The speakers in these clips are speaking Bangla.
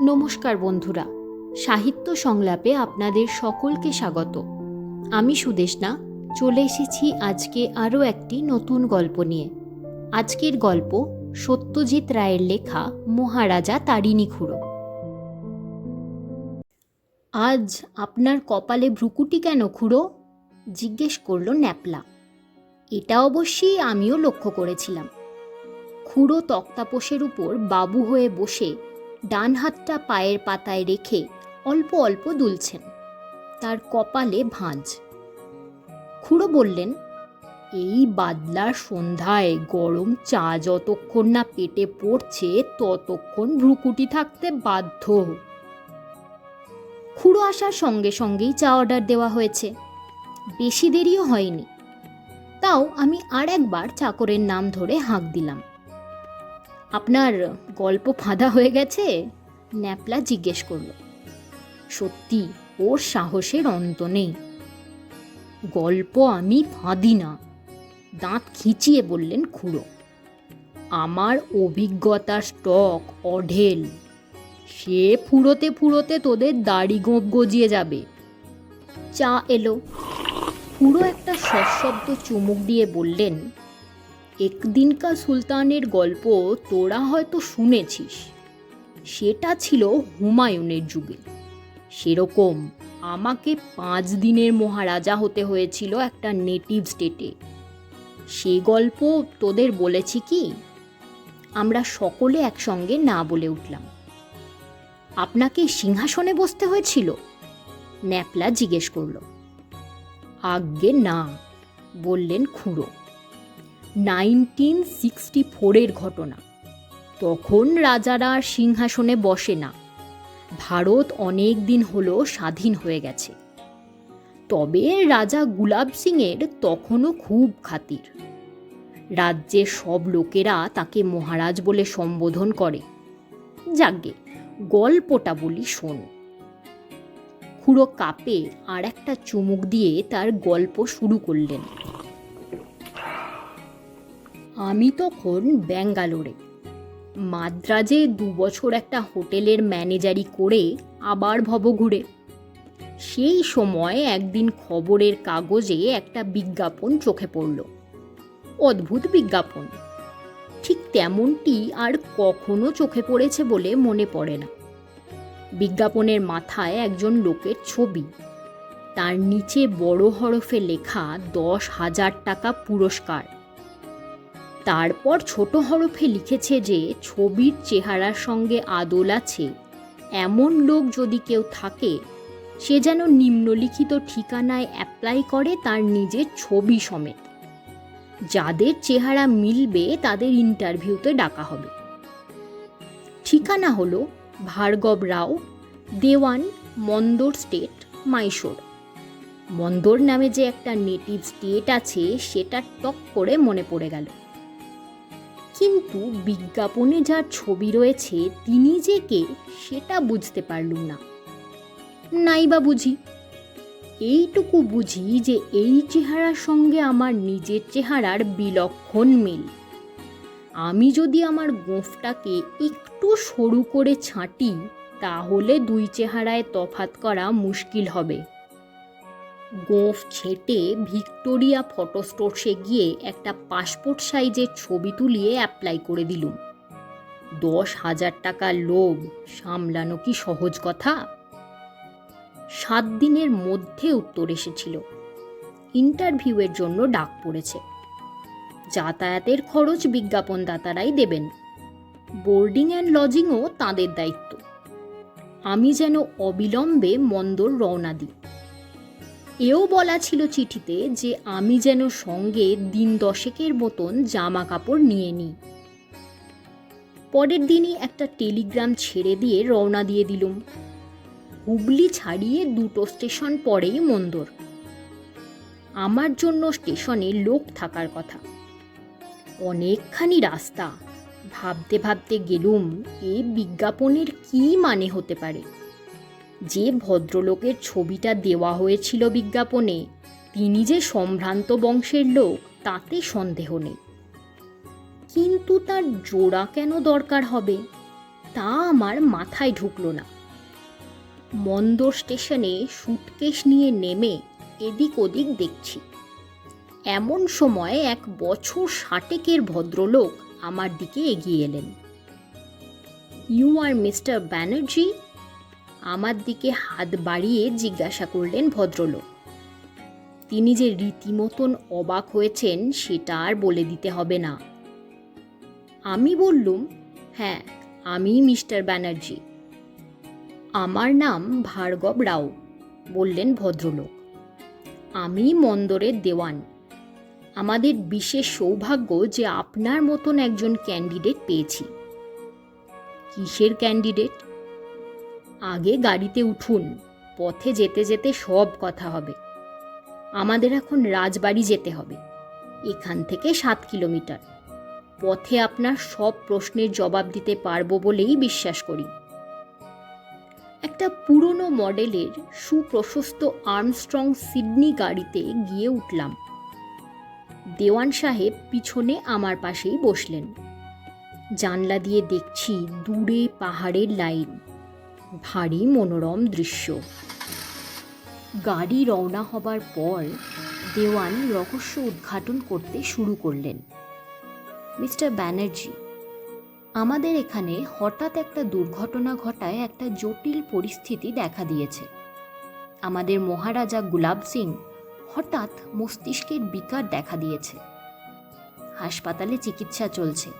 নমস্কার বন্ধুরা, সাহিত্য সংলাপে আপনাদের সকলকে স্বাগত। আমি সুদেশনা, চলে এসেছি আজকে আরও একটি নতুন গল্প নিয়ে। আজকের গল্প সত্যজিৎ রায়ের লেখা মহারাজা তারিণী খুঁড়ো আজ আপনার কপালে ভ্রুকুটি কেন খুঁড়ো? জিজ্ঞেস করল ন্যাপলা। এটা অবশ্যই আমিও লক্ষ্য করেছিলাম। খুড়ো তক্তাপোষের উপর বাবু হয়ে বসে ডান হাতটা পায়ের পাতায় রেখে অল্প অল্প দুলছেন। তার কপালে ভাঁজ। খুড়ো বললেন, এই বাদলার সন্ধ্যায় গরম চা যতক্ষণ না পেটে পড়ছে, ততক্ষণ ভ্রুকুটি থাকতে বাধ্য খুড়ো আসার সঙ্গে সঙ্গেই চা অর্ডার দেওয়া হয়েছে। বেশি দেরিও হয়নি। তাও আমি আর একবার চাকরের নাম ধরে হাঁক দিলাম। আপনার গল্প ফাঁদা হয়ে গেছে? ন্যাপলা জিজ্ঞেস করল। সত্যি, ওর সাহসের অন্ত নেই। গল্প আমি ফাঁদি না। দাঁত খিচিয়ে বললেন খুড়ো। আমার অভিজ্ঞতার স্টক অঢেল। সে ফুরোতে ফুরোতে তোদের দাড়ি গোপ গজিয়ে যাবে। চা এলো। পুরো একটা সশব্দ চুমুক দিয়ে বললেন একদিনকা সুলতানের গল্প তোরা হয়তো শুনেছিস। সেটা ছিল হুমায়ুনের যুগে। সেরকম আমাকে পাঁচ দিনের মহারাজা হতে হয়েছিল একটা নেটিভ স্টেটে সে গল্প তোদের বলেছি কি? আমরা সকলে একসঙ্গে না বলে উঠলাম। আপনাকে সিংহাসনে বসতে হয়েছিল? ন্যাপলা জিজ্ঞেস করল। আজ্ঞে না, বললেন খুঁড়ো। নাইনটিন সিক্সটি ফোরের ঘটনা। তখন রাজারা সিংহাসনে বসে না। ভারত অনেক দিন হলো স্বাধীন হয়ে গেছে। তবে রাজা গুলাব সিংয়ের তখনও খুব খাতির। রাজ্যের সব লোকেরা তাকে মহারাজ বলে সম্বোধন করে। যাগে, গল্পটা বলি শোন। খুঁড়ো কাপে আর একটা চুমুক দিয়ে তার গল্প শুরু করলেন। আমি তখন ব্যাঙ্গালোরে। মাদ্রাজে দু বছর একটা হোটেলের ম্যানেজারি করে আবার ভব ঘুরে সেই সময় একদিন খবরের কাগজে একটা বিজ্ঞাপন চোখে পড়ল। অদ্ভুত বিজ্ঞাপন। ঠিক তেমনটি আর কখনো চোখে পড়েছে বলে মনে পড়ে না। বিজ্ঞাপনের মাথায় একজন লোকের ছবি। তার নিচে বড় হরফে লেখা দশ হাজার টাকা পুরস্কার। তারপর ছোট হরফে লিখেছে যে ছবির চেহারার সঙ্গে আদল আছে। এমন লোক যদি কেউ থাকে, সে যেন নিম্নলিখিত ঠিকানায় অ্যাপ্লাই করে তার নিজের ছবি সমেত। যাদের চেহারা মিলবে তাদের ইন্টারভিউতে ডাকা হবে। ঠিকানা হলো ভার্গব রাও, দেওয়ান, মন্দর স্টেট মাইশোর। মন্দর নামে যে একটা নেটিভ স্টেট আছে, সেটা টক করে মনে পড়ে গেল। কিন্তু বিজ্ঞাপনে যার ছবি রয়েছে, তিনি যে কে, সেটা বুঝতে পারলুম না। নাই বা বুঝি। এইটুকু বুঝি যে এই চেহারার সঙ্গে আমার নিজের চেহারার বিলক্ষণ মিল। আমি যদি আমার গোঁফটাকে একটু সরু করে ছাঁটি, তাহলে দুই চেহারায় তফাত করা মুশকিল হবে। গোঁফ ছেটে ভিক্টোরিয়া ফটো স্টোরসে গিয়ে একটা পাসপোর্ট সাইজের ছবি তুলিয়ে অ্যাপ্লাই করে দিলুম। দশ হাজার টাকার লোভ, সামলানো কি সহজ কথা? সাত দিনের মধ্যে উত্তর এসেছিল। ইন্টারভিউয়ের জন্য ডাক পড়েছে। যাতায়াতের খরচ বিজ্ঞাপনদাতারাই দেবেন। বোর্ডিং অ্যান্ড লজিংও তাঁদের দায়িত্ব। আমি যেন অবিলম্বে মন্দর রওনা দিই। এও বলা ছিল চিঠিতে যে আমি যেন সঙ্গে দিন দশেকের মতন জামা কাপড় নিয়ে নিই। পরের দিনই একটা টেলিগ্রাম ছেড়ে দিয়ে রওনা দিয়ে দিলুম। হুগলি ছাড়িয়ে দুটো স্টেশন পরেই মন্দর। আমার জন্য স্টেশনে লোক থাকার কথা। অনেকখানি রাস্তা। ভাবতে ভাবতে গেলুম, এ বিজ্ঞাপনের কি মানে হতে পারে? যে ভদ্রলোকের ছবিটা দেওয়া হয়েছিল বিজ্ঞাপনে, তিনি যে সম্ভ্রান্ত বংশের লোক, তাতে সন্দেহ নেই। কিন্তু তার জোড়া কেন দরকার হবে, তা আমার মাথায় ঢুকলো না। মন্দর স্টেশনে সুটকেস নিয়ে নেমে এদিক ওদিক দেখছি। এমন সময় এক বছর ষাটেকের ভদ্রলোক আমার দিকে এগিয়ে এলেন। ইউ আর মিস্টার ব্যানার্জি আমার দিকে হাত বাড়িয়ে জিজ্ঞাসা করলেন ভদ্রলোক। তিনি যে রীতিমতন অবাক হয়েছেন, সেটা আর বলে দিতে হবে না। আমি বললুম হ্যাঁ আমি মিস্টার ব্যানার্জি। আমার নাম ভার্গব রাও, বললেন ভদ্রলোক। আমি মন্দরের দেওয়ান। আমাদের বিশেষ সৌভাগ্য যে আপনার মতন একজন ক্যান্ডিডেট পেয়েছি। কিসের ক্যান্ডিডেট? আগে গাড়িতে উঠুন, পথে যেতে যেতে সব কথা হবে। আমাদের এখন রাজবাড়ি যেতে হবে, এখান থেকে সাত কিলোমিটার। পথে আপনার সব প্রশ্নের জবাব দিতে পারব বলেই বিশ্বাস করি। একটা পুরনো মডেলের সুপ্রশস্ত আর্মস্ট্রং সিডনি গাড়িতে গিয়ে উঠলাম। দেওয়ান সাহেব পিছনে আমার পাশেই বসলেন। জানলা দিয়ে দেখছি দূরে পাহাড়ের লাইন। ভারী মনোরম দৃশ্য। গাড়ি রওনা হবার পর দেওয়ান রহস্য উদ্ঘাটন করতে শুরু করলেন। মিস্টার ব্যানার্জি, আমাদের এখানে হঠাৎ একটা দুর্ঘটনা ঘটায় একটা জটিল পরিস্থিতি দেখা দিয়েছে। আমাদের মহারাজা গুলাব সিং হঠাৎ মস্তিষ্কের বিকার দেখা দিয়েছে। হাসপাতালে চিকিৎসা চলছে।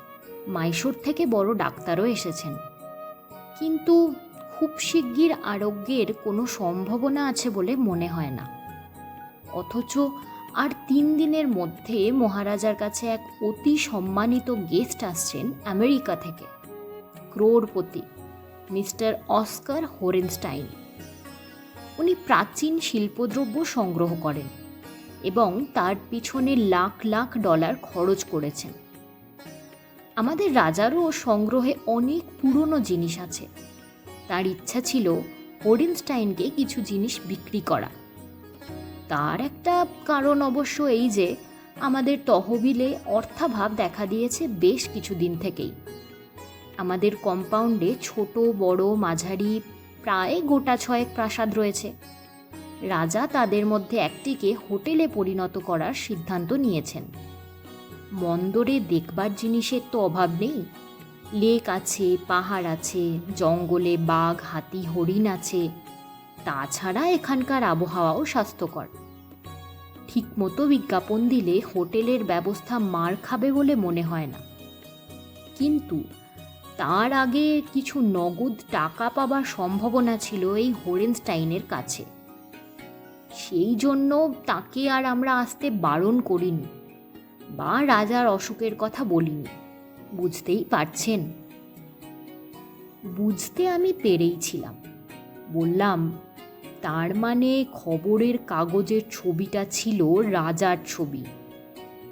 মাইশোর থেকে বড় ডাক্তারও এসেছেন। কিন্তু খুব শিগগির আরোগ্যের কোনো সম্ভাবনা আছে বলে মনে হয় না। অথচ আর তিন দিনের মধ্যে মহারাজার কাছে এক অতি সম্মানিত গেস্ট আসছেন আমেরিকা থেকে, ক্রোড়পতি মিস্টার অস্কার হোরেনস্টাইন। উনি প্রাচীন শিল্পদ্রব্য সংগ্রহ করেন এবং তার পিছনে লাখ লাখ ডলার খরচ করেছেন। আমাদের রাজারও সংগ্রহে অনেক পুরনো জিনিস আছে। তার ইচ্ছা ছিল হোরেনস্টাইনকে কিছু জিনিস বিক্রি করা। তার একটা কারণ অবশ্য এই যে, আমাদের তহবিলে অর্থাভাব দেখা দিয়েছে বেশ কিছুদিন থেকেই। আমাদের কম্পাউন্ডে ছোট, বড়, মাঝারি, প্রায় গোটা ছয়েক প্রাসাদ রয়েছে। রাজা তাদের মধ্যে একটিকে হোটেলে পরিণত করার সিদ্ধান্ত নিয়েছেন। মন্দরে দেখবার জিনিসের তো অভাব নেই। লেক আছে, পাহাড় আছে, জঙ্গলে বাঘ, হাতি, হরিণ আছে। তাছাড়া এখানকার আবহাওয়াও স্বাস্থ্যকর। ঠিকমতো বিজ্ঞাপন দিলে হোটেলের ব্যবস্থা মার খাবে বলে মনে হয় না। কিন্তু তার আগে কিছু নগদ টাকা পাবার সম্ভাবনা ছিল এই হোরেনস্টাইনের কাছে। সেই জন্য তাকে আর আমরা আসতে বারণ করিনি বা রাজার অসুখের কথা বলিনি। বুঝতেই পারছেন। বুঝতে আমি পেরেইছিলাম বললাম, তার মানে খবরের কাগজের ছবিটা ছিল রাজার ছবি।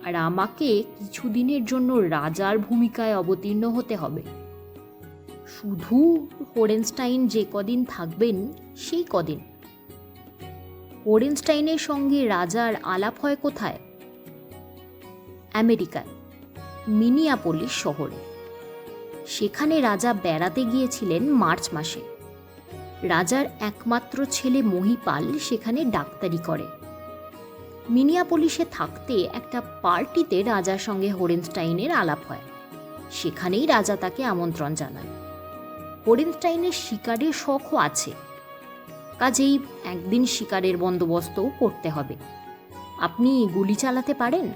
আর আমাকে কিছুদিনের জন্য রাজার ভূমিকায় অবতীর্ণ হতে হবে। শুধু হোরেনস্টাইন যে কদিন থাকবেন, সেই কদিন। হোরেনস্টাইনের সঙ্গে রাজার আলাপ হয় কোথায়? আমেরিকায়। মিনিয়াপোলিস শহরে। সেখানে রাজা বেড়াতে গিয়েছিলেন মার্চ মাসে। রাজার একমাত্র ছেলে মহিপাল সেখানে ডাক্তারি করে। মিনিয়াপোলিসে থাকতে একটা পার্টিতে রাজার সঙ্গে হোরেনস্টাইনের আলাপ হয়। সেখানেই রাজা তাকে আমন্ত্রণ জানান হোরেনস্টাইনের শিকারের শখও আছে। কাজেই একদিন শিকারের বন্দোবস্তও করতে হবে। আপনি গুলি চালাতে পারেন?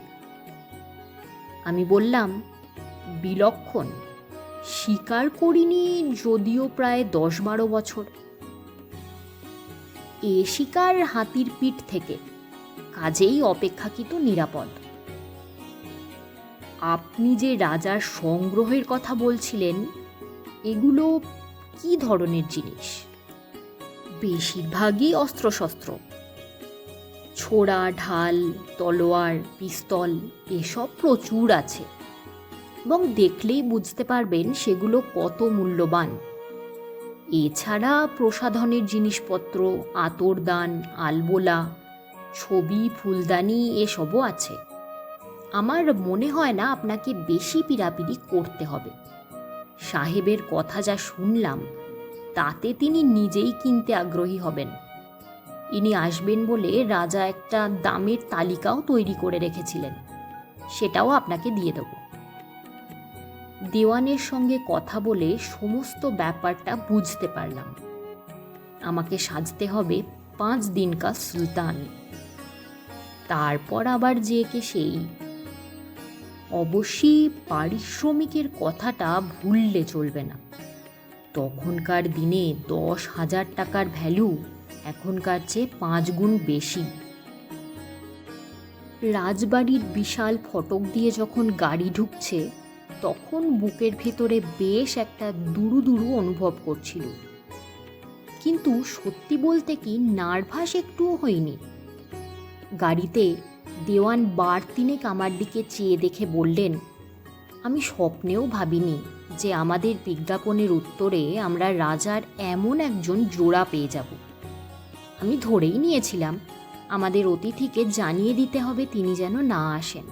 আমি বললাম, বিলক্ষণ। শিকার করিনি যদিও প্রায় দশ বারো বছর। এ শিকার হাতির পিঠ থেকে কাজেই অপেক্ষাকৃত নিরাপদ। আপনি যে রাজার সংগ্রহের কথা বলছিলেন, এগুলো কি ধরনের জিনিস? বেশিরভাগই অস্ত্রশস্ত্র। ছোড়া, ঢাল, তলোয়ার, পিস্তল এসব প্রচুর আছে। এবং দেখলেই বুঝতে পারবেন সেগুলো কত মূল্যবান। এছাড়া প্রসাধনের জিনিসপত্র, আতরদান, আলবোলা, ছবি, ফুলদানি এসবও আছে। আমার মনে হয় না আপনাকে বেশি পিড়াপিড়ি করতে হবে। সাহেবের কথা যা শুনলাম, তাতে তিনি নিজেই কিনতে আগ্রহী হবেন। ইনি আসবেন বলে রাজা একটা দামের তালিকাও তৈরি করে রেখেছিলেন। সেটাও আপনাকে দিয়ে দেব। দেওয়ানের সঙ্গে কথা বলে সমস্ত ব্যাপারটা বুঝতে পারলাম। আমাকে সাজতে হবে পাঁচ দিনকা সুলতান। তারপর আবার যে কে সেই। অবশ্যই পারিশ্রমিকের কথাটা ভুললে চলবে না। তখনকার দিনে দশ হাজার টাকার ভ্যালু এখনকার চেয়ে পাঁচ গুণ বেশি। রাজবাড়ির বিশাল ফটক দিয়ে যখন গাড়ি ঢুকছে, তখন বুকের ভেতরে বেশ একটা দুরু দুরু অনুভব করছিল। কিন্তু সত্যি বলতে কি নার্ভাস একটুও হয়নি। গাড়িতে দেওয়ান বার তিনেক আমার দিকে চেয়ে দেখে বললেন, আমি স্বপ্নেও ভাবিনি যে আমাদের বিজ্ঞাপনের উত্তরে আমরা রাজার এমন একজন জোড়া পেয়ে যাব। আমি ধরেই নিয়েছিলাম। আমাদের অতিথিকে জানিয়ে দিতে হবে তিনি যেন না আসেন।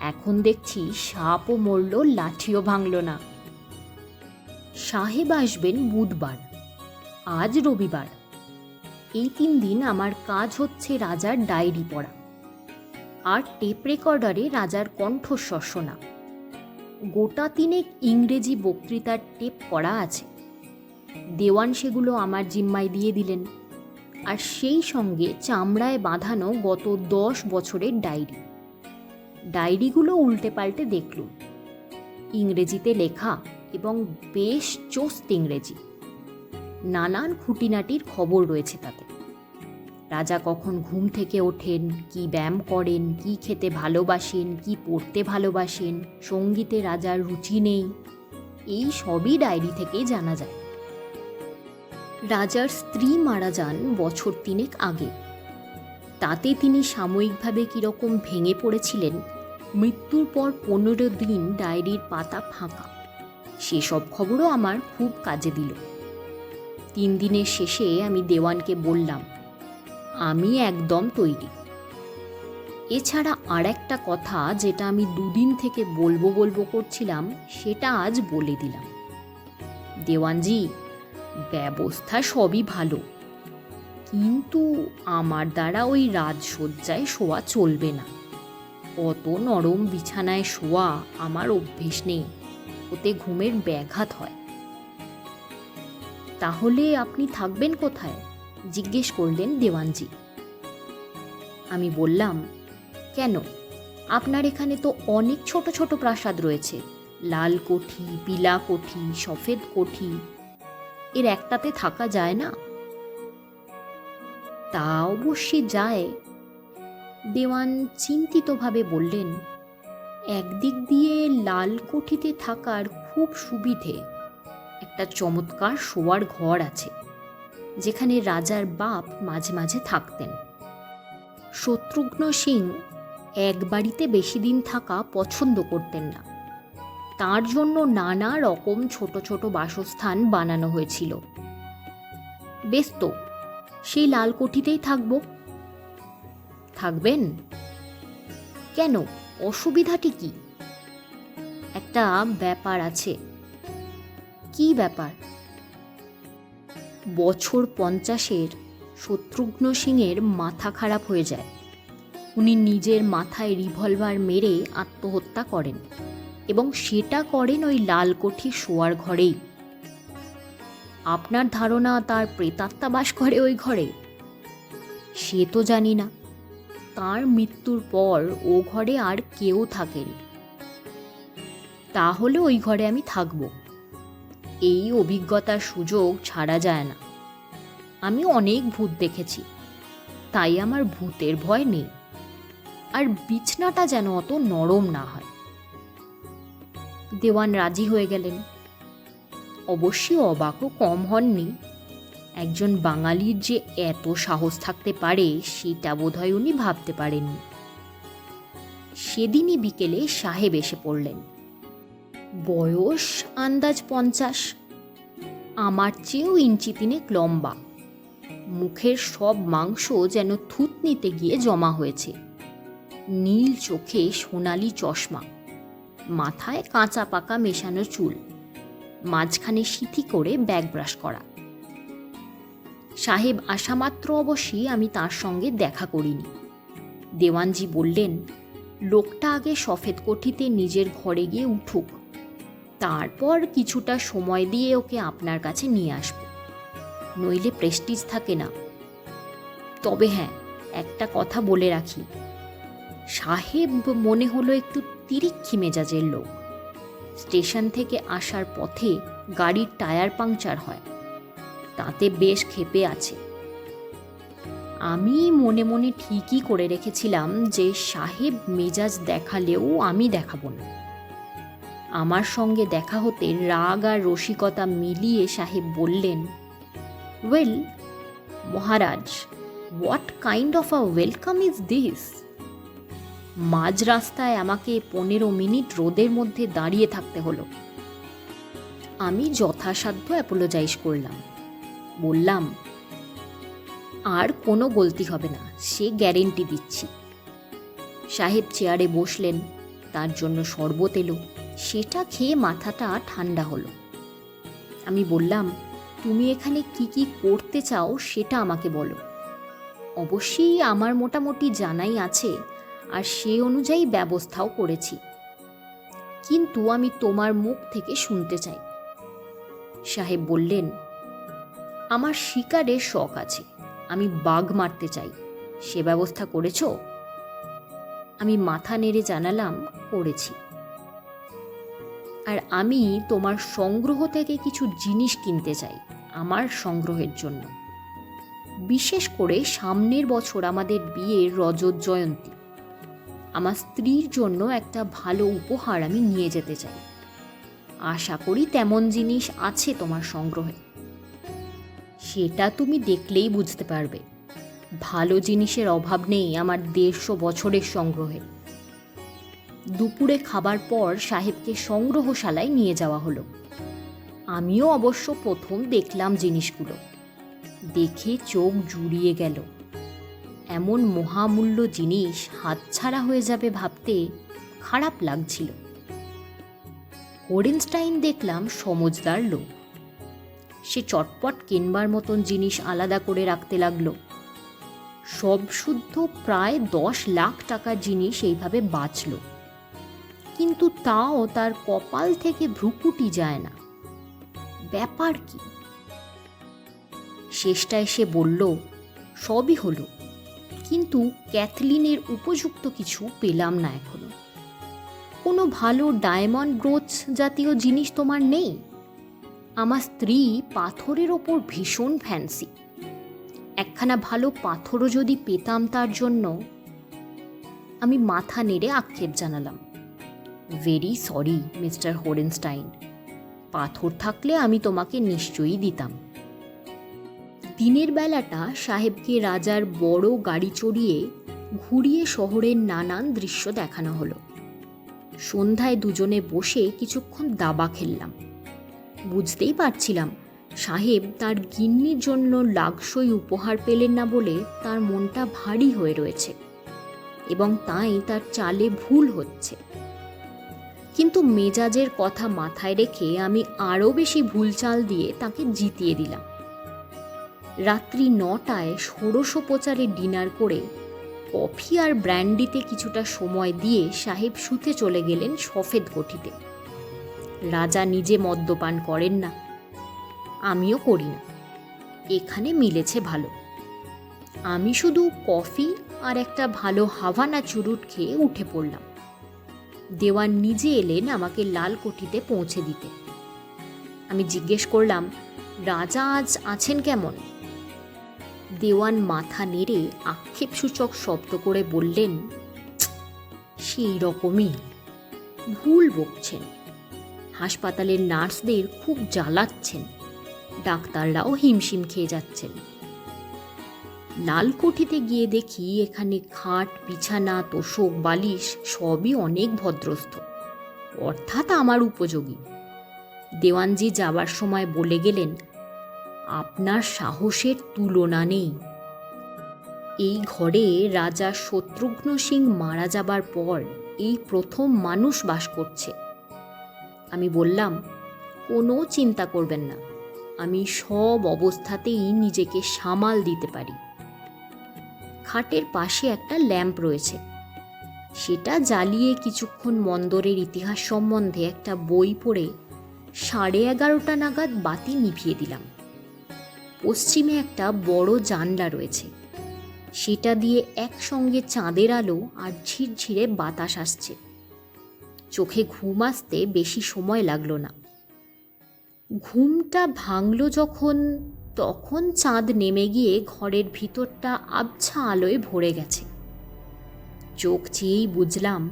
এখন দেখছি সাপও মরল, লাঠিও ভাঙল না। সাহেব আসবেন বুধবার, আজ রবিবার। এই তিন দিন আমার কাজ হচ্ছে রাজার ডায়েরি পড়া আর টেপ রেকর্ডারে রাজার কণ্ঠস্বর শোনা। গোটা তিনেক ইংরেজি বক্তৃতার টেপ করা আছে। দেওয়ান সেগুলো আমার জিম্মায় দিয়ে দিলেন। আর সেই সঙ্গে চামড়ায় বাঁধানো গত দশ বছরের ডায়েরি। ডায়েরিগুলো উল্টে পাল্টে দেখলুম। ইংরেজিতে লেখা এবং বেশ চোস্ত ইংরেজি। নানান খুঁটিনাটির খবর রয়েছে তাতে। রাজা কখন ঘুম থেকে ওঠেন, কি ব্যায়াম করেন, কি খেতে ভালোবাসেন, কি পড়তে ভালোবাসেন, সঙ্গীতে রাজার রুচি নেই, এই সবই ডায়েরি থেকেই জানা যায়। রাজার স্ত্রী মারা যান বছর তিনেক আগে। তাতে তিনি সাময়িকভাবে কীরকম ভেঙে পড়েছিলেন, মৃত্যুর পর পনেরো দিন ডায়েরির পাতা ফাঁকা। সেসব খবরও আমার খুব কাজে দিল। তিন দিনের শেষে আমি দেওয়ানকে বললাম, আমি একদম তৈরি। এছাড়া আর একটা কথা যেটা আমি দুদিন থেকে বলব বলব করছিলাম, সেটা আজ বলে দিলাম। দেওয়ানজি ব্যবস্থা সবই ভালো। কিন্তু আমার দ্বারা ওই রাজসজ্জায় শোয়া চলবে না। অত নরম বিছানায় শোয়া আমার অভ্যেস নেই। ওতে ঘুমের ব্যাঘাত হয়। তাহলে আপনি থাকবেন কোথায়? জিজ্ঞেস করলেন দেওয়ানজি। আমি বললাম, কেন? আপনার এখানে তো অনেক ছোট ছোট প্রাসাদ রয়েছে। লাল কোঠি, পিলা কোঠি, সফেদ কোঠি এর একটাতে থাকা যায় না। তা অবশ্যই যায়। দেওয়ান চিন্তিতভাবে বললেন, একদিক দিয়ে লাল কোঠিতে থাকার খুব সুবিধে। একটা চমৎকার শোয়ার ঘর আছে, যেখানে রাজার বাপ মাঝে মাঝে থাকতেন। শত্রুঘ্ন সিং এক বাড়িতে বেশি দিন থাকা পছন্দ করতেন না। তার জন্য নানা রকম ছোট ছোট বাসস্থান বানানো হয়েছিল। বেশ তো, সেই লাল কোঠিতেই থাকব। থাকবেন? কেন? অসুবিধাটি কি? একটা ব্যাপার আছে। কি ব্যাপার? বছর পঞ্চাশের শত্রুঘ্ন সিংয়ের মাথা খারাপ হয়ে যায়। উনি নিজের মাথায় রিভলভার মেরে আত্মহত্যা করেন। এবং সেটা করেন ওই লালকঠি শোয়ার ঘরেই। আপনার ধারণা তার প্রেতাত্মা বাস করে ওই ঘরে? সে তো জানি না। তার মৃত্যুর পর ও ঘরে আর কেউ থাকেন। তাহলে ওই ঘরে আমি থাকব। এই অভিজ্ঞতার সুযোগ ছাড়া যায় না। আমি অনেক ভূত দেখেছি। তাই আমার ভূতের ভয় নেই। আর বিছনাটা যেন অত নরম না হয়। দেওয়ান রাজি হয়ে গেলেন। অবশ্যই অবাকও কম হননি। একজন বাঙালির যে এত সাহস থাকতে পারে, সেটা বোধহয় উনি ভাবতে পারেননি। সেদিনই বিকেলে সাহেব এসে পড়লেন। বয়স আন্দাজ পঞ্চাশ। আমার চেয়েও ইঞ্চি তিনেক লম্বা। মুখের সব মাংস যেন থুতনিতে গিয়ে জমা হয়েছে। নীল চোখে সোনালি চশমা। মাথায় কাঁচা পাকা মেশানো চুল, মাঝখানে সিথি করে ব্যাগ ব্রাশ করা। সাহেব আসামাত্র অবশ্যই আমি তার সঙ্গে দেখা করিনি। দেওয়ানজি বললেন, লোকটা আগে সফেদ কোঠিতে নিজের ঘরে গিয়ে উঠুক, তারপর কিছুটা সময় দিয়ে ওকে আপনার কাছে নিয়ে আসব। নইলে প্রেস্টিজ থাকে না। তবে হ্যাঁ একটা কথা বলে রাখি। সাহেব মনে হলো একটু তিরিক্ষি মেজাজের লোক। স্টেশন থেকে আসার পথে গাড়ির টায়ার পাংচার হয়। তাতে বেশ ক্ষেপে আছে। আমি মনে মনে ঠিকই করে রেখেছিলাম যে সাহেব মেজাজ দেখালেও আমি দেখাবো না। আমার সঙ্গে দেখা হতে রাগ আর রসিকতা মিলিয়ে সাহেব বললেন, well, Maharaj, what kind of a welcome is this? মাঝ রাস্তায় আমাকে পনেরো মিনিট রোদের মধ্যে দাঁড়িয়ে থাকতে হলো। আমি যথাসাধ্য অ্যাপোলোজাইজ করলাম। বললাম, আর কোনো গলতি হবে না, সে গ্যারেন্টি দিচ্ছি। সাহেব চেয়ারে বসলেন, তার জন্য শরবত এলো, সেটা খেয়ে মাথাটা ঠান্ডা হলো। আমি বললাম, তুমি এখানে কি কি করতে চাও সেটা আমাকে বলো। অবশ্যই আমার মোটামুটি জানাই আছে আর সে অনুযায়ী ব্যবস্থাও করেছি। কিন্তু আমি তোমার মুখ থেকে শুনতে চাই। সাহেব বললেন, আমার শিকারের শখ আছে, আমি বাঘ মারতে চাই। সে ব্যবস্থা করেছ? আমি মাথা নেড়ে জানালাম, করেছি। আর আমি তোমার সংগ্রহ থেকে কিছু জিনিস কিনতে চাই, আমার সংগ্রহের জন্য। বিশেষ করে সামনের বছর আমাদের বিয়ের রজত জয়ন্তী। আমার স্ত্রীর জন্য একটা ভালো উপহার আমি নিয়ে যেতে চাই। আশা করি তেমন জিনিস আছে তোমার সংগ্রহে। সেটা তুমি দেখলেই বুঝতে পারবে। ভালো জিনিসের অভাব নেই আমার দেড়শো বছরের সংগ্রহে। দুপুরে খাবার পর সাহেবকে সংগ্রহশালায় নিয়ে যাওয়া হলো। আমিও অবশ্য প্রথম দেখলাম জিনিসগুলো। দেখে চোখ জুড়িয়ে গেল। এমন মহামূল্য জিনিস হাতছাড়া হয়ে যাবে ভাবতে খারাপ লাগছিল। হোরেনস্টাইন দেখলাম সমজদার লোক। সে চটপট কিনবার মতন জিনিস আলাদা করে রাখতে লাগল। সব শুদ্ধ প্রায় দশ লাখ টাকার জিনিস এইভাবে বাঁচল। কিন্তু তাও তার কপাল থেকে ভ্রুকুটি যায় না। ব্যাপার কি? শেষটায় সে বলল, সবই হলো। কিন্তু ক্যাথলিনের উপযুক্ত কিছু পেলাম না এখনও। কোনো ভালো ডায়মন্ড গ্রোথ জাতীয় জিনিস তোমার নেই? আমার স্ত্রী পাথরের ওপর ভীষণ ফ্যান্সি। একখানা ভালো পাথরও যদি পেতাম তার জন্য, আমি মাথা নেড়ে আক্ষেপ জানালাম। Very sorry mister Horenstein. পাথর থাকলে আমি তোমাকে নিশ্চয়ই দিতাম। দিনের বেলাটা সাহেবকে রাজার বড় গাড়ি চড়িয়ে ঘুরিয়ে শহরের নানান দৃশ্য দেখানো হলো। সন্ধ্যায় দুজনে বসে কিছুক্ষণ দাবা খেললাম। বুঝতেই পারছিলাম সাহেব তার গিন্নির জন্য লাগসই উপহার পেলেন না বলে তার মনটা ভারী হয়ে রয়েছে এবং তাই তার চালে ভুল হচ্ছে। কিন্তু মেজাজের কথা মাথায় রেখে আমি আরও বেশি ভুল চাল দিয়ে তাকে জিতিয়ে দিলাম। রাত্রি নটায় ষোড়শোপচারে ডিনার করে কফি আর ব্র্যান্ডিতে কিছুটা সময় দিয়ে সাহেব শুতে চলে গেলেন সফেদ কোঠিতে। রাজা নিজে মদ্যপান করেন না। আমিও করি না। এখানে মিলেছে ভালো। আমি শুধু কফি আর একটা ভালো হাভানা চুরুট খেয়ে উঠে পড়লাম। দেওয়ান নিজে এলেন আমাকে লাল কোঠিতে পৌঁছে দিতে। আমি জিজ্ঞেস করলাম, রাজা আজ আছেন কেমন? দেওয়ান মাথা নেড়ে আক্ষেপসূচক শব্দ করে বললেন, সেই রকমই। ভুল বকছেন। হাসপাতালের নার্সদের খুব জ্বালাচ্ছেন। ডাক্তাররাও হিমশিম খেয়ে যাচ্ছেন। লালকুঠিতে গিয়ে দেখি এখানে খাট, বিছানা, তোষক, বালিশ সবই অনেক ভদ্রস্থ। অর্থাৎ আমার উপযোগী। দেওয়ানজি যাবার সময় বলে গেলেন আপনার সাহসের তুলনা নেই। এই ঘরে রাজা শত্রুঘ্ন সিং মারা যাবার পর এই প্রথম মানুষ বাস করছে। আমি বললাম, কোনো চিন্তা করবেন না। আমি সব অবস্থাতেই নিজেকে সামাল দিতে পারি। খাটের পাশে একটা ল্যাম্প রয়েছে। সেটা জ্বালিয়ে কিছুক্ষণ মন্দরের ইতিহাস সম্বন্ধে একটা বই পড়ে সাড়ে এগারোটা নাগাদ বাতি নিভিয়ে দিলাম। পশ্চিমে একটা বড় জানলা রয়েছে। সেটা দিয়ে একসঙ্গে চাঁদের আলো আর ঝিরঝিরে বাতাস আসছে। চোখে ঘুম আসতে বেশি সময় লাগল না। ঘুমটা ভাঙল যখন, তখন চাঁদ নেমে গিয়ে ঘরের ভিতরটা আবছা আলোয় ভরে গেছে। চোখ চেয়েই বুঝলাম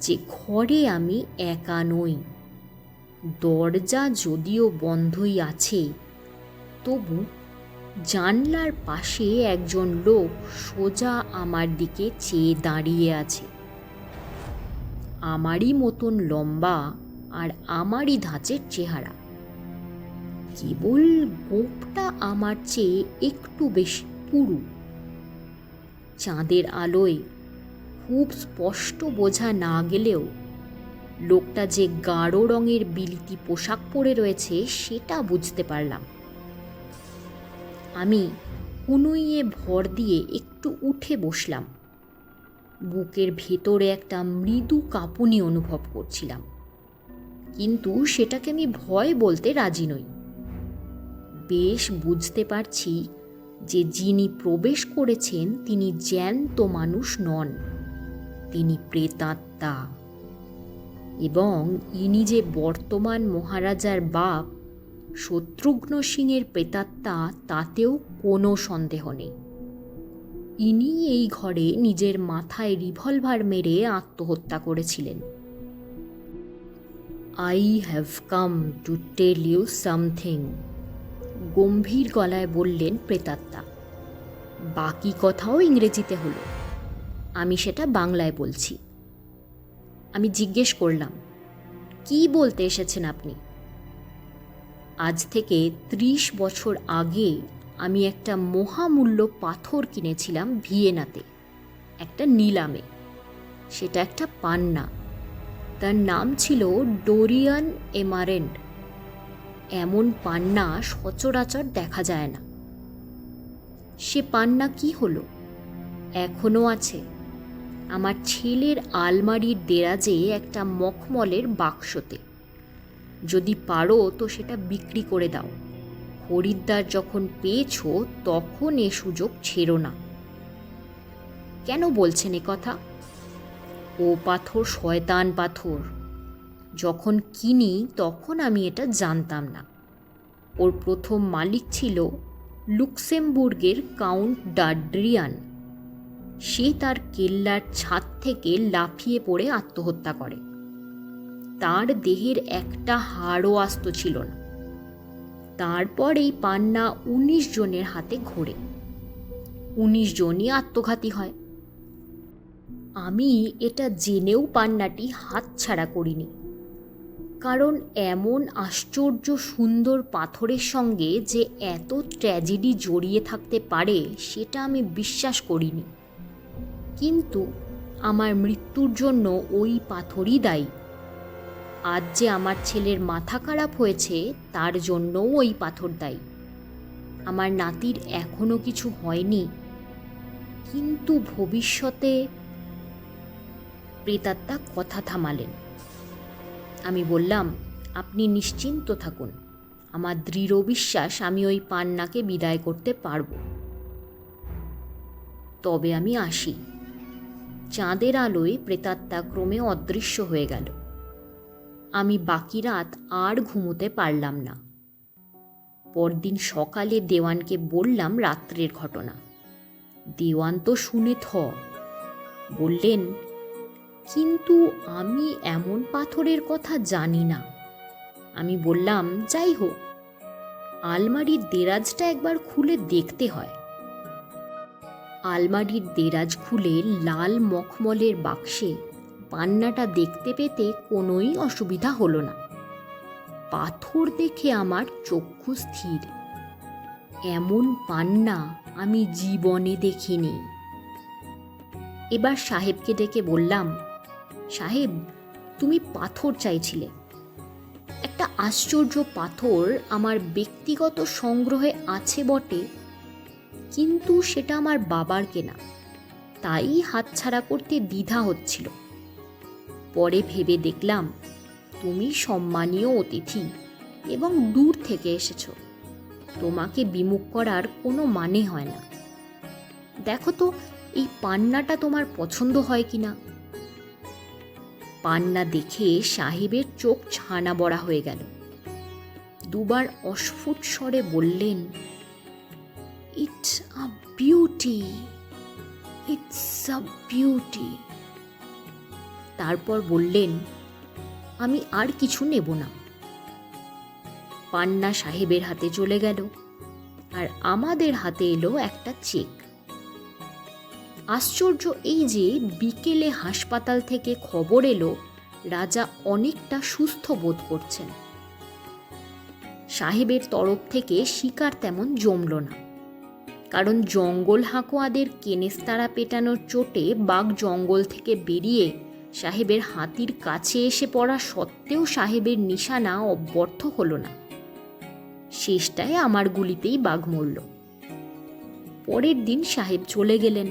যে ঘরে আমি একা নই। দরজা যদিও বন্ধই আছে তবু জানলার পাশে একজন লোক সোজা আমার দিকে চেয়ে দাঁড়িয়ে আছে। আমারই মতন লম্বা আর আমারই ধাঁচের চেহারা। কেবল গোপটা আমার চেয়ে একটু বেশি পুরু। চাঁদের আলোয় খুব স্পষ্ট বোঝা না গেলেও লোকটা যে গাঢ় রঙের বিলিতি পোশাক পরে রয়েছে সেটা বুঝতে পারলাম। আমি কুনুইয়ে ভর দিয়ে একটু উঠে বসলাম। বুকের ভেতরে একটা মৃদু কাঁপুনি অনুভব করছিলাম। কিন্তু সেটাকে আমি ভয় বলতে রাজি নই। বেশ বুঝতে পারছি যে যিনি প্রবেশ করেছেন তিনি জ্যান্ত মানুষ নন, তিনি প্রেতাত্মা। এবং ইনি যে বর্তমান মহারাজার বাপ শত্রুঘ্ন সিংয়ের প্রেতাত্মা তাতেও কোনো সন্দেহ নেই। ইনি এই ঘরে নিজের মাথায় রিভলভার মেরে আত্মহত্যা করেছিলেন। I have come to tell you something গম্ভীর গলায় বললেন প্রেতাত্মা বাকি কথাও ইংরেজিতে হলো। আমি সেটা বাংলায় বলছি। আমি জিজ্ঞেস করলাম, কি বলতে এসেছেন আপনি? আজ থেকে ত্রিশ বছর আগে আমি একটা মহামূল্য পাথর কিনেছিলাম ভিয়েনাতে, একটা নিলামে। সেটা একটা পান্না। তার নাম ছিল ডোরিয়ান এমারেন্ড। এমন পান্না সচরাচর দেখা যায় না। সে পান্না কি হলো? এখনও আছে। আমার ছেলের আলমারির দেরাজে একটা মখমলের বাক্সতে। যদি পারো তো সেটা বিক্রি করে দাও। খরিদ্দার যখন পেয়েছ, তখন এ সুযোগ ছেড়ো না। কেন বলছেন এ কথা? ও পাথর শয়তান পাথর। যখন কিনি, তখন আমি এটা জানতাম না। ওর প্রথম মালিক ছিল লুক্সেমবুর্গের কাউন্ট ডাড্রিয়ান। সে তার কেল্লার ছাদ থেকে লাফিয়ে পড়ে আত্মহত্যা করে। তার দেহের একটা হাড়ও আস্ত ছিল না। তারপর এই পান্না উনিশ জনের হাতে ঘোরে। উনিশ জনই আত্মঘাতী হয়। আমি এটা জেনেও পান্নাটি হাতছাড়া করিনি। কারণ এমন আশ্চর্য সুন্দর পাথরের সঙ্গে যে এত ট্র্যাজেডি জড়িয়ে থাকতে পারে সেটা আমি বিশ্বাস করিনি। কিন্তু আমার মৃত্যুর জন্য ওই পাথরই দায়ী। আজ যে আমার ছেলের মাথা খারাপ হয়েছে, তার জন্যও ওই পাথর দায়ী। আমার নাতির এখনও কিছু হয়নি। কিন্তু ভবিষ্যতে প্রেতাত্মা কথা থামালেন। আমি বললাম, আপনি নিশ্চিন্ত থাকুন। আমার দৃঢ় বিশ্বাস আমি ওই পান্নাকে বিদায় করতে পারব। তবে আমি আসি। চাঁদের আলোয় প্রেতাত্মা ক্রমে অদৃশ্য হয়ে গেল। আমি বাকি রাত আর ঘুমোতে পারলাম না। পরদিন সকালে দেওয়ানকে বললাম রাত্রের ঘটনা। দেওয়ান তো শুনে থ। বললেন, কিন্তু আমি এমন পাথরের কথা জানি না। আমি বললাম, যাই হোক, আলমারির দেরাজটা একবার খুলে দেখতে হয়। আলমারির দেরাজ খুলে লাল মখমলের বাক্সে পান্নাটা দেখতে পেতে কোনোই অসুবিধা হলো না। পাথর দেখে আমার চক্ষু স্থির। এমন পান্না আমি জীবনে দেখিনি। এবার সাহেবকে ডেকে বললাম, সাহেব, তুমি পাথর চাইছিলে। একটা আশ্চর্য পাথর আমার ব্যক্তিগত সংগ্রহে আছে বটে, কিন্তু সেটা আমার বাবার কেনা। তাই হাতছাড়া করতে দ্বিধা হচ্ছিল। পরে ভেবে দেখলাম, তুমি সম্মানীয় অতিথি এবং দূর থেকে এসেছ। তোমাকে বিমুখ করার কোনো মানে হয় না। দেখো তো, এই পান্নাটা তোমার পছন্দ হয় কিনা? পান্না দেখে সাহেবের চোখ ছানা বড়া হয়ে গেল। দুবার অস্ফুট স্বরে বললেন it's a beauty it's a beauty তারপর বললেন, আমি আর কিছু নেব না। পান্না সাহেবের হাতে চলে গেল আর আমাদের হাতে এলো একটা চেক। আশ্চর্য এই যে বিকেলে হাসপাতাল থেকে খবর এলো, রাজা অনেকটা সুস্থ বোধ করছেন। সাহেবের তরফ থেকে শিকার তেমন জমল না, কারণ জঙ্গল হাঁকোয়াদের কেনেস্তারা পেটানোর চোটে বাঘ জঙ্গল থেকে বেরিয়ে সাহেবের হাতির কাছে এসে পড়া সত্ত্বেও সাহেবের নিশানা অব্যর্থ হলো না। শেষটায় আমার গুলিতেই বাঘ মরল। পরের দিন সাহেব চলে গেলেন।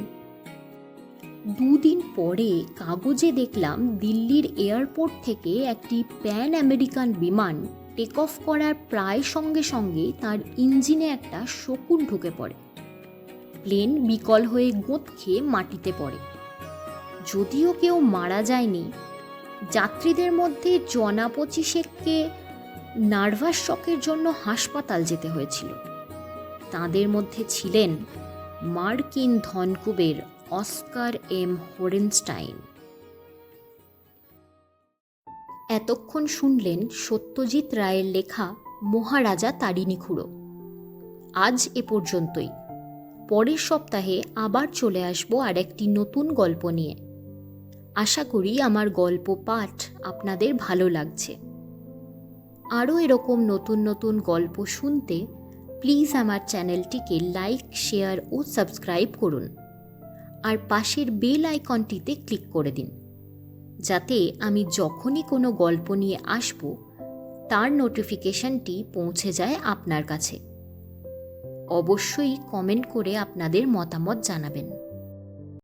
দুদিন পরে কাগজে দেখলাম দিল্লির এয়ারপোর্ট থেকে একটি প্যান আমেরিকান বিমান টেক অফ করার প্রায় সঙ্গে সঙ্গে তার ইঞ্জিনে একটা শকুন ঢুকে পড়ে। প্লেন বিকল হয়ে গোঁত খেয়ে মাটিতে পড়ে। যদিও কেউ মারা যায়নি, যাত্রীদের মধ্যে জনা পঁচিশেককে নার্ভাস শকের জন্য হাসপাতাল যেতে হয়েছিল। তাদের মধ্যে ছিলেন মার্কিন ধনকুবের অস্কার এম হোরেনস্টাইন। এতক্ষণ শুনলেন সত্যজিৎ রায়ের লেখা মহারাজা তারিণী খুঁড়ো আজ এ পর্যন্তই। পরের সপ্তাহে আবার চলে আসব আর একটি নতুন গল্প নিয়ে। আশা করি আমার গল্প পাঠ আপনাদের ভালো লাগছে। আরও এরকম নতুন নতুন গল্প শুনতে প্লিজ আমার চ্যানেলটিকে লাইক শেয়ার ও সাবস্ক্রাইব করুন। আর পাশের বেল আইকনটিতে ক্লিক করে দিন। যাতে আমি যখনই কোনো গল্প নিয়ে আসব, তার নোটিফিকেশনটি পৌঁছে যায় আপনার কাছে। অবশ্যই কমেন্ট করে আপনাদের মতামত জানাবেন।